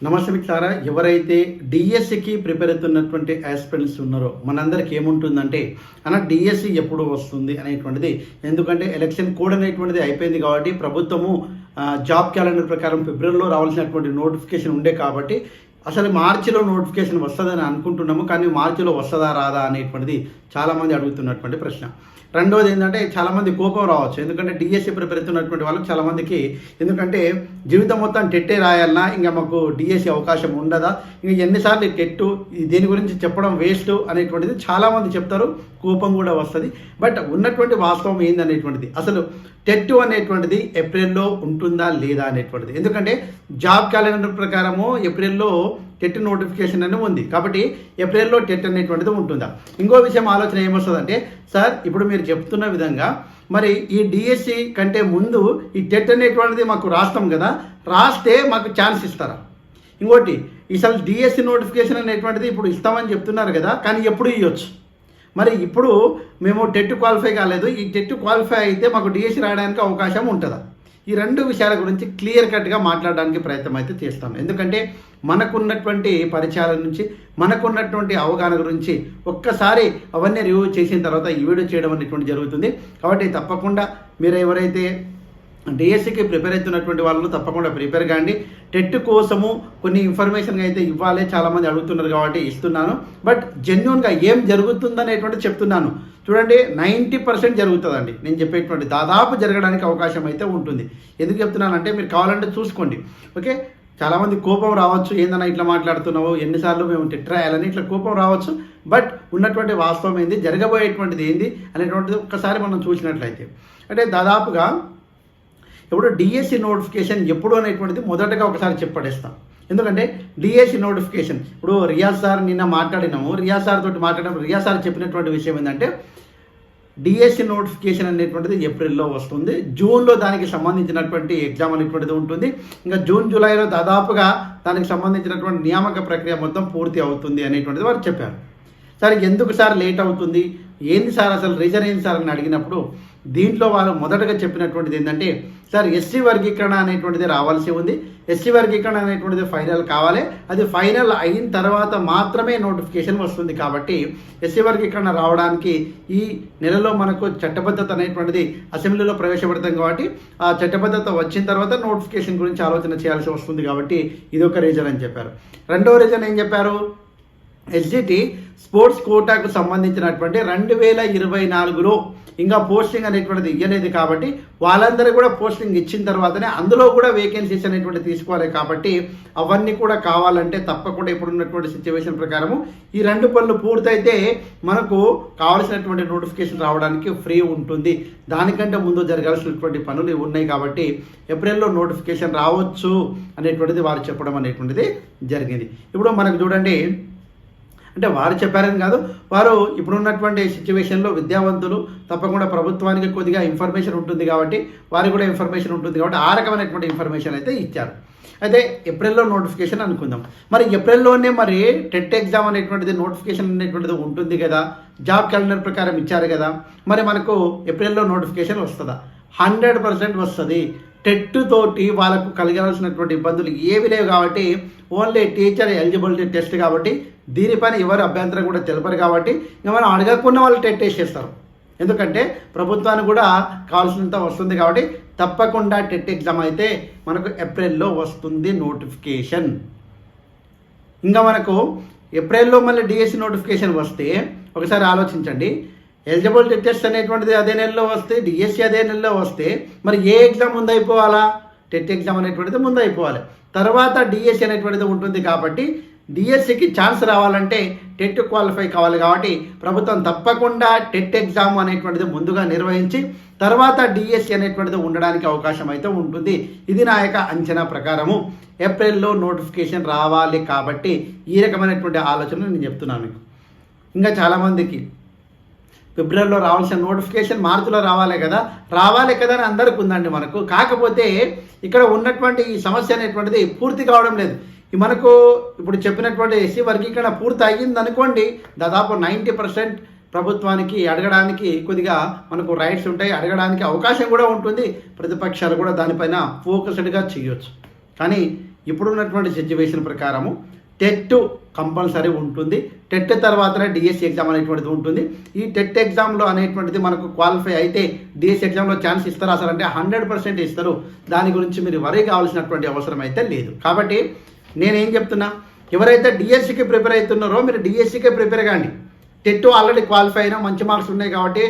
నమస్తే మిత్రులారా ఎవరైతే డిఎస్సికి ప్రిపేర్ అవుతున్నటువంటి ఆస్పిరెంట్స్ ఉన్నారో మనందరికి ఏముంటుందంటే అన్న డిఎస్సి ఎప్పుడు వస్తుంది అనేటువంటిది. ఎందుకంటే ఎలక్షన్ కోడ్ అనేటువంటిది అయిపోయింది కాబట్టి ప్రభుత్వము జాబ్ క్యాలెండర్ ప్రకారం ఫిబ్రవరిలో రావాల్సినటువంటి నోటిఫికేషన్ ఉండే కాబట్టి అసలు మార్చిలో నోటిఫికేషన్ వస్తుందని అనుకుంటున్నాము కానీ మార్చిలో వస్తుందా రాదా అనేటువంటిది చాలామంది అడుగుతున్నటువంటి ప్రశ్న. రెండోది ఏంటంటే చాలామంది కోపం రావచ్చు. ఎందుకంటే డిఎస్సి ప్రిపేర్ అవుతున్నటువంటి వాళ్ళకి చాలామందికి ఎందుకంటే జీవితం మొత్తం టెట్టే రాయాలన్నా ఇంకా మాకు డిఎస్సి అవకాశం ఉండదా? ఇంకా ఎన్నిసార్లు టెట్టు దీని గురించి చెప్పడం వేస్ట్ అనేటువంటిది చాలామంది చెప్తారు. కోపం కూడా వస్తుంది. బట్ ఉన్నటువంటి వాస్తవం ఏందనేటువంటిది? అసలు టెట్ అనేటువంటిది ఏప్రిల్లో ఉంటుందా లేదా అనేటువంటిది? ఎందుకంటే జాబ్ క్యాలెండర్ ప్రకారము ఏప్రిల్లో టెట్ నోటిఫికేషన్ అని ఉంది. కాబట్టి ఏప్రిల్లో టెట్ అనేటువంటిది ఉంటుందా? ఇంకో విషయం ఆలోచన ఏమొస్తుందంటే సార్ ఇప్పుడు మీరు చెప్తున్న విధంగా మరి ఈ డిఎస్సి కంటే ముందు ఈ టెట్ అనేటువంటిది మాకు రాస్తాం కదా రాస్తే మాకు ఛాన్స్ ఇస్తారా? ఇంకోటి అసలు డిఎస్సి నోటిఫికేషన్ అనేటువంటిది ఇప్పుడు ఇస్తామని చెప్తున్నారు కదా కానీ ఎప్పుడు ఇవ్వచ్చు మరి ఇప్పుడు మేము టెట్ క్వాలిఫై కాలేదు ఈ టెట్ క్వాలిఫై అయితే మాకు డిఎస్సి రాయడానికి అవకాశం ఉంటుందా? ఈ రెండు విషయాల గురించి క్లియర్ కట్గా మాట్లాడడానికి ప్రయత్నం అయితే చేస్తాం. ఎందుకంటే మనకున్నటువంటి పరిచయాల నుంచి మనకున్నటువంటి అవగాహన గురించి ఒక్కసారి అవన్నీ రివ్యూ చేసిన తర్వాత ఈ వీడియో చేయడం అనేటువంటి జరుగుతుంది. కాబట్టి తప్పకుండా మీరు ఎవరైతే డిఎస్సికి ప్రిపేర్ అవుతున్నటువంటి వాళ్ళు తప్పకుండా ప్రిపేర్ కాండి. టెట్ కోసము కొన్ని ఇన్ఫర్మేషన్ అయితే ఇవ్వాలి. చాలామంది అడుగుతున్నారు కాబట్టి ఇస్తున్నాను. బట్ జెన్యున్గా ఏం జరుగుతుందనేటువంటి చెప్తున్నాను. చూడండి నైంటీ పర్సెంట్ జరుగుతుందండి. నేను చెప్పేటువంటి దాదాపు జరగడానికి అవకాశం అయితే ఉంటుంది. ఎందుకు చెప్తున్నానంటే మీరు కావాలంటే చూసుకోండి. ఓకే? చాలామంది కోపం రావచ్చు ఏందన్నా ఇట్లా మాట్లాడుతున్నావు? ఎన్నిసార్లు మేము తిట్టరాయాలని ఇట్లా కోపం రావచ్చు. బట్ ఉన్నటువంటి వాస్తవం ఏంది? జరగబోయేటువంటిది ఏంది? అనేటువంటిది ఒక్కసారి మనం చూసినట్లయితే. అంటే దాదాపుగా ఇప్పుడు డిఎస్సి నోటిఫికేషన్ ఎప్పుడు అనేటువంటిది మొదటగా ఒకసారి చెప్పడేస్తాం. ఎందుకంటే డిఎస్సి నోటిఫికేషన్ ఇప్పుడు రియాజ్ సార్ నిన్న మాట్లాడినాము. రియాజ్ సార్ తోటి మాట్లాడినప్పుడు రియాజ్ సార్ చెప్పినటువంటి విషయం ఏంటంటే డిఎస్సి నోటిఫికేషన్ అనేటువంటిది ఏప్రిల్లో వస్తుంది. జూన్లో దానికి సంబంధించినటువంటి ఎగ్జామ్ అనేటువంటిది ఉంటుంది. ఇంకా జూన్ జూలైలో దాదాపుగా దానికి సంబంధించినటువంటి నియామక ప్రక్రియ మొత్తం పూర్తి అవుతుంది అనేటువంటిది వారు చెప్పారు. సార్ ఎందుకు సార్ లేట్ అవుతుంది? ఏంది సార్ అసలు రీజన్ ఏంది సార్ అని అడిగినప్పుడు దీంట్లో వాళ్ళు మొదటగా చెప్పినటువంటిది ఏంటంటే సార్ ఎస్సీ వర్గీకరణ అనేటువంటిది రావాల్సి ఉంది. ఎస్సీ వర్గీకరణ అనేటువంటిది ఫైనల్ కావాలి. అది ఫైనల్ అయిన తర్వాత మాత్రమే నోటిఫికేషన్ వస్తుంది కాబట్టి ఎస్సీ వర్గీకరణ రావడానికి ఈ నెలలో మనకు చట్టబద్ధత అనేటువంటిది అసెంబ్లీలో ప్రవేశపెడతాం కాబట్టి ఆ చట్టబద్ధత వచ్చిన తర్వాత నోటిఫికేషన్ గురించి ఆలోచన చేయాల్సి వస్తుంది కాబట్టి ఇది ఒక రీజన్ అని చెప్పారు. రెండవ రీజన్ ఏం చెప్పారు? ఎస్జిటి స్పోర్ట్స్ కోటాకు సంబంధించినటువంటి రెండు వేల ఇరవై నాలుగులో ఇంకా పోస్టింగ్ అనేటువంటిది ఇవ్వలేదు కాబట్టి వాళ్ళందరూ కూడా పోస్టింగ్ ఇచ్చిన తర్వాతనే అందులో కూడా వేకెన్సీస్ అనేటువంటి తీసుకోవాలి కాబట్టి అవన్నీ కూడా కావాలంటే తప్పకుండా ఇప్పుడు ఉన్నటువంటి సిచ్యువేషన్ ప్రకారము ఈ రెండు పనులు పూర్తయితే మనకు కావాల్సినటువంటి నోటిఫికేషన్ రావడానికి ఫ్రీ ఉంటుంది. దానికంటే ముందు జరగాల్సినటువంటి పనులు ఉన్నాయి కాబట్టి ఏప్రిల్లో నోటిఫికేషన్ రావచ్చు అనేటువంటిది వారు చెప్పడం అనేటువంటిది జరిగింది. ఇప్పుడు మనకు చూడండి అంటే వారు చెప్పారని కాదు వారు ఇప్పుడున్నటువంటి సిచ్యువేషన్లో విద్యావంతులు తప్పకుండా ప్రభుత్వానికి కొద్దిగా ఇన్ఫర్మేషన్ ఉంటుంది కాబట్టి వారికి కూడా ఇన్ఫర్మేషన్ ఉంటుంది కాబట్టి ఆ రకమైనటువంటి ఇన్ఫర్మేషన్ అయితే ఇచ్చారు. అయితే ఏప్రిల్లో నోటిఫికేషన్ అనుకుందాం. మరి ఏప్రిల్లోనే మరి టెట్ ఎగ్జామ్ అనేటువంటిది నోటిఫికేషన్ అనేటువంటిది ఉంటుంది కదా? జాబ్ క్యాలెండర్ ప్రకారం ఇచ్చారు కదా? మరి మనకు ఏప్రిల్లో నోటిఫికేషన్ వస్తుందా? హండ్రెడ్ పర్సెంట్ వస్తుంది. టెట్ తోటి వాళ్ళకు కలగాల్సినటువంటి ఇబ్బందులు ఏవి లేవు కాబట్టి ఓన్లీ టీచర్ ఎలిజిబిలిటీ టెస్ట్ కాబట్టి దీనిపైన ఎవరు అభ్యంతరం కూడా తెలపరు కాబట్టి ఇంకా మనం అడగకుండా వాళ్ళు టెట్ వేసేస్తారు. ఎందుకంటే ప్రభుత్వానికి కూడా కావాల్సినంత వస్తుంది కాబట్టి తప్పకుండా టెట్ ఎగ్జామ్ అయితే మనకు ఏప్రిల్లో వస్తుంది నోటిఫికేషన్. ఇంకా మనకు ఏప్రిల్లో మళ్ళీ డిఎస్సి నోటిఫికేషన్ వస్తే ఒకసారి ఆలోచించండి. ఎలిజిబిలిటీ టెస్ట్ అనేటువంటిది అదే నెలలో వస్తే డిఎస్సి అదే నెలలో వస్తే మరి ఏ ఎగ్జామ్ ముందు అయిపోవాలా టెట్ ఎగ్జామ్ అనేటువంటిది ముందు అయిపోవాలి తర్వాత డిఎస్సి అనేటువంటిది ఉంటుంది కాబట్టి డిఎస్సికి ఛాన్స్ రావాలంటే టెట్ క్వాలిఫై కావాలి కాబట్టి ప్రభుత్వం తప్పకుండా టెట్ ఎగ్జామ్ అనేటువంటిది ముందుగా నిర్వహించి తర్వాత డిఎస్సి అనేటువంటిది ఉండడానికి అవకాశం అయితే ఉంటుంది. ఇది నా యొక్క అంచనా ప్రకారము. ఏప్రిల్లో నోటిఫికేషన్ రావాలి కాబట్టి ఈ రకమైనటువంటి ఆలోచన నేను చెప్తున్నాను మీకు. ఇంకా చాలామందికి ఫిబ్రవరిలో రావాల్సిన నోటిఫికేషన్ మార్చిలో రావాలి కదా? రావాలి కదా అని అందరికి ఉందండి మనకు. కాకపోతే ఇక్కడ ఉన్నటువంటి ఈ సమస్య అనేటువంటిది పూర్తి కావడం లేదు. మనకు ఇప్పుడు చెప్పినటువంటి ఎస్సీ వర్గీకరణ పూర్తి అయ్యింది అనుకోండి దాదాపు నైంటీ పర్సెంట్ ప్రభుత్వానికి అడగడానికి కొద్దిగా మనకు రైట్స్ ఉంటాయి అడగడానికి అవకాశం కూడా ఉంటుంది. ప్రతిపక్షాలు కూడా దానిపైన ఫోకస్డ్గా చేయొచ్చు. కానీ ఇప్పుడున్నటువంటి సిచ్యువేషన్ ప్రకారము టెట్ కంపల్సరీ ఉంటుంది. టెట్ తర్వాతనే డిఎస్సి ఎగ్జామ్ అనేటువంటిది ఉంటుంది. ఈ టెట్ ఎగ్జామ్లో అనేటువంటిది మనకు క్వాలిఫై అయితే డిఎస్సి ఎగ్జామ్లో ఛాన్స్ ఇస్తారా అసలు అంటే హండ్రెడ్ పర్సెంట్ ఇస్తారు. దాని గురించి మీరు వరీ కావాల్సినటువంటి అవసరం అయితే లేదు. కాబట్టి నేనేం చెప్తున్నా? ఎవరైతే డిఎస్సికి ప్రిపేర్ అవుతున్నారో మీరు డిఎస్సికే ప్రిపేర్ కాండి. టెట్ ఆల్రెడీ క్వాలిఫై అయినా మంచి మార్క్స్ ఉన్నాయి కాబట్టి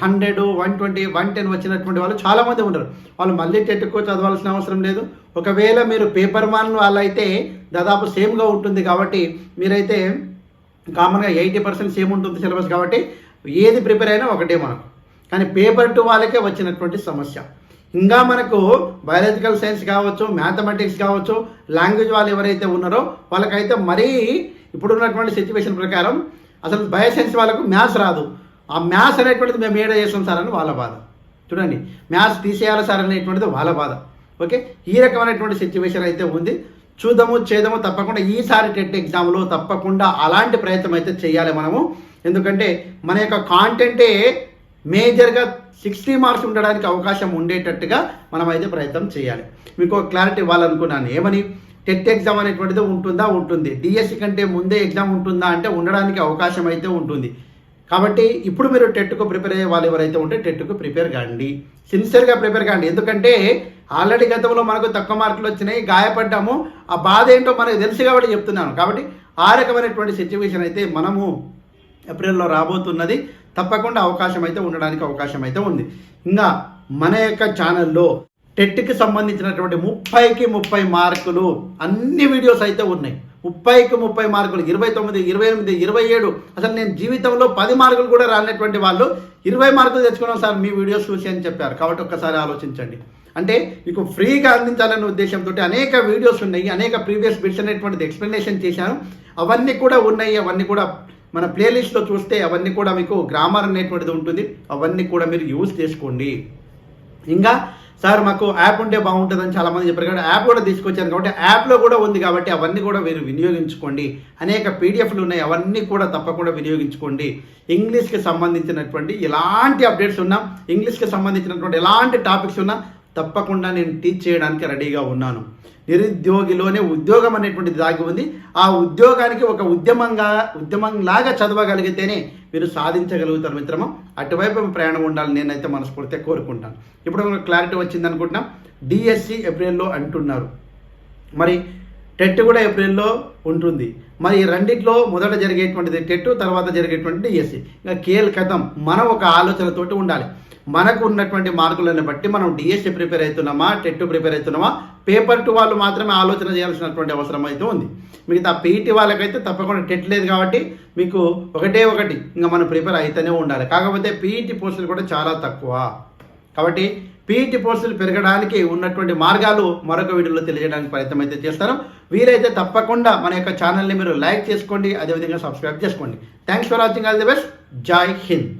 hundred one twenty one ten వచ్చినటువంటి వాళ్ళు చాలామంది ఉంటారు. వాళ్ళు మళ్ళీ టెట్కో చదవాల్సిన అవసరం లేదు. ఒకవేళ మీరు పేపర్ వన్ వాళ్ళైతే దాదాపు సేమ్గా ఉంటుంది కాబట్టి మీరైతే కామన్గా ఎయిటీ పర్సెంట్ సేమ్ ఉంటుంది సిలబస్ కాబట్టి ఏది ప్రిపేర్ అయినా ఒకటే మనకు కానీ పేపర్ టూ వాళ్ళకే వచ్చినటువంటి సమస్య. ఇంకా మనకు బయాలజికల్ సైన్స్ కావచ్చు మ్యాథమెటిక్స్ కావచ్చు లాంగ్వేజ్ వాళ్ళు ఎవరైతే ఉన్నారో వాళ్ళకైతే మరీ ఇప్పుడున్నటువంటి సిచ్యువేషన్ ప్రకారం అసలు బయోసైన్స్ వాళ్ళకు మ్యాథ్స్ రాదు. ఆ మ్యాథ్స్ అనేటువంటిది మేము ఏడ చేస్తాం సార్ అని వాళ్ళ బాధ. చూడండి మ్యాథ్స్ తీసేయాలి సార్ అనేటువంటిది వాళ్ళ బాధ. ఓకే? ఈ రకమైనటువంటి సిచ్యువేషన్ అయితే ఉంది. చూద్దాము చేద్దాము తప్పకుండా ఈసారి టెట్ ఎగ్జామ్లో తప్పకుండా అలాంటి ప్రయత్నం అయితే చేయాలి మనము. ఎందుకంటే మన యొక్క కాంటెంటే మేజర్గా సిక్స్టీ మార్క్స్ ఉండడానికి అవకాశం ఉండేటట్టుగా మనం అయితే ప్రయత్నం చేయాలి. మీకు క్లారిటీ ఇవ్వాలనుకున్నాను. ఏమని? టెట్ ఎగ్జామ్ అనేటువంటిది ఉంటుందా? ఉంటుంది. డిఎస్సి కంటే ముందే ఎగ్జామ్ ఉంటుందా అంటే ఉండడానికి అవకాశం అయితే ఉంటుంది. కాబట్టి ఇప్పుడు మీరు టెట్కు ప్రిపేర్ అయ్యే వాళ్ళు ఎవరైతే ఉంటే టెట్కు ప్రిపేర్ కాండి. సిన్సియర్గా ప్రిపేర్ కాండి. ఎందుకంటే ఆల్రెడీ గతంలో మనకు తక్కువ మార్కులు వచ్చినాయి గాయపడ్డాము. ఆ బాధ ఏంటో మనకు తెలుసు కాబట్టి చెప్తున్నాను. కాబట్టి ఆ రకమైనటువంటి సిచ్యువేషన్ అయితే మనము ఏప్రిల్లో రాబోతున్నది. తప్పకుండా అవకాశం అయితే ఉండడానికి అవకాశం అయితే ఉంది. ఇంకా మన యొక్క ఛానల్లో టెట్కి సంబంధించినటువంటి ముప్పైకి ముప్పై మార్కులు అన్ని వీడియోస్ అయితే ఉన్నాయి. ముప్పైకి ముప్పై మార్కులు ఇరవై తొమ్మిది ఇరవై ఎనిమిది ఇరవై ఏడు. అసలు నేను జీవితంలో పది మార్కులు కూడా రానటువంటి వాళ్ళు ఇరవై మార్కులు తెచ్చుకున్నాం సార్ మీ వీడియోస్ చూసి అని చెప్పారు. కాబట్టి ఒక్కసారి ఆలోచించండి. అంటే మీకు ఫ్రీగా అందించాలనే ఉద్దేశంతో అనేక వీడియోస్ ఉన్నాయి అనేక ప్రీవియస్ బిట్స్ అనేటువంటిది ఎక్స్ప్లెనేషన్ చేశాను. అవన్నీ కూడా ఉన్నాయి అవన్నీ కూడా మన ప్లేలిస్ట్లో చూస్తే అవన్నీ కూడా మీకు గ్రామర్ అనేటువంటిది ఉంటుంది. అవన్నీ కూడా మీరు యూజ్ చేసుకోండి. ఇంకా సార్ మాకు యాప్ ఉంటే బాగుంటుందని చాలామంది చెప్పారు కాబట్టి యాప్ కూడా తీసుకొచ్చాను కాబట్టి యాప్లో కూడా ఉంది కాబట్టి అవన్నీ కూడా మీరు వినియోగించుకోండి. అనేక పీడిఎఫ్లు ఉన్నాయి అవన్నీ కూడా తప్పకుండా వినియోగించుకోండి. ఇంగ్లీష్కి సంబంధించినటువంటి ఎలాంటి అప్డేట్స్ ఉన్నా ఇంగ్లీష్కి సంబంధించినటువంటి ఎలాంటి టాపిక్స్ ఉన్నా తప్పకుండా నేను టీచ్ చేయడానికి రెడీగా ఉన్నాను. నిరుద్యోగిలోనే ఉద్యోగం అనేటువంటిది దాగి ఉంది. ఆ ఉద్యోగానికి ఒక ఉద్యమంగా ఉద్యమంలాగా చదవగలిగితేనే మీరు సాధించగలుగుతారు మిత్రము. అటువైపు ప్రయాణం ఉండాలి నేనైతే మనస్ఫూర్తిగా కోరుకుంటాను. ఇప్పుడు క్లారిటీ వచ్చింది అనుకుంటున్నాం డిఎస్సి ఏప్రిల్లో అంటున్నారు. మరి టెట్ కూడా ఏప్రిల్లో ఉంటుంది. మరి ఈ రెండిట్లో మొదట జరిగేటువంటిది టెట్ తర్వాత జరిగేటువంటి డిఎస్సి ఇంకా కేల్ కథం మనం ఒక ఆలోచనతోటి ఉండాలి. మనకు ఉన్నటువంటి మార్కులను బట్టి మనం డిఎస్సి ప్రిపేర్ అవుతున్నామా టెట్ ప్రిపేర్ అవుతున్నామా పేపర్ టు వాళ్ళు మాత్రమే ఆలోచన చేయాల్సినటువంటి అవసరం అయితే ఉంది. మిగతా పీఈటీ వాళ్ళకైతే తప్పకుండా టెట్ లేదు కాబట్టి మీకు ఒకటే ఒకటి ఇంకా మనం ప్రిపేర్ అయితేనే ఉండాలి. కాకపోతే పీఈటీ పోస్టులు కూడా చాలా తక్కువ. కాబట్టి పీఈటీ పోస్టులు పెరగడానికి ఉన్నటువంటి మార్గాలు మరొక వీడియోలో తెలియజేయడానికి ప్రయత్నం అయితే చేస్తాను. వీలైతే తప్పకుండా మన యొక్క ఛానల్ని మీరు లైక్ చేసుకోండి అదేవిధంగా సబ్స్క్రైబ్ చేసుకోండి. Thanks for watching all the best జై హింద్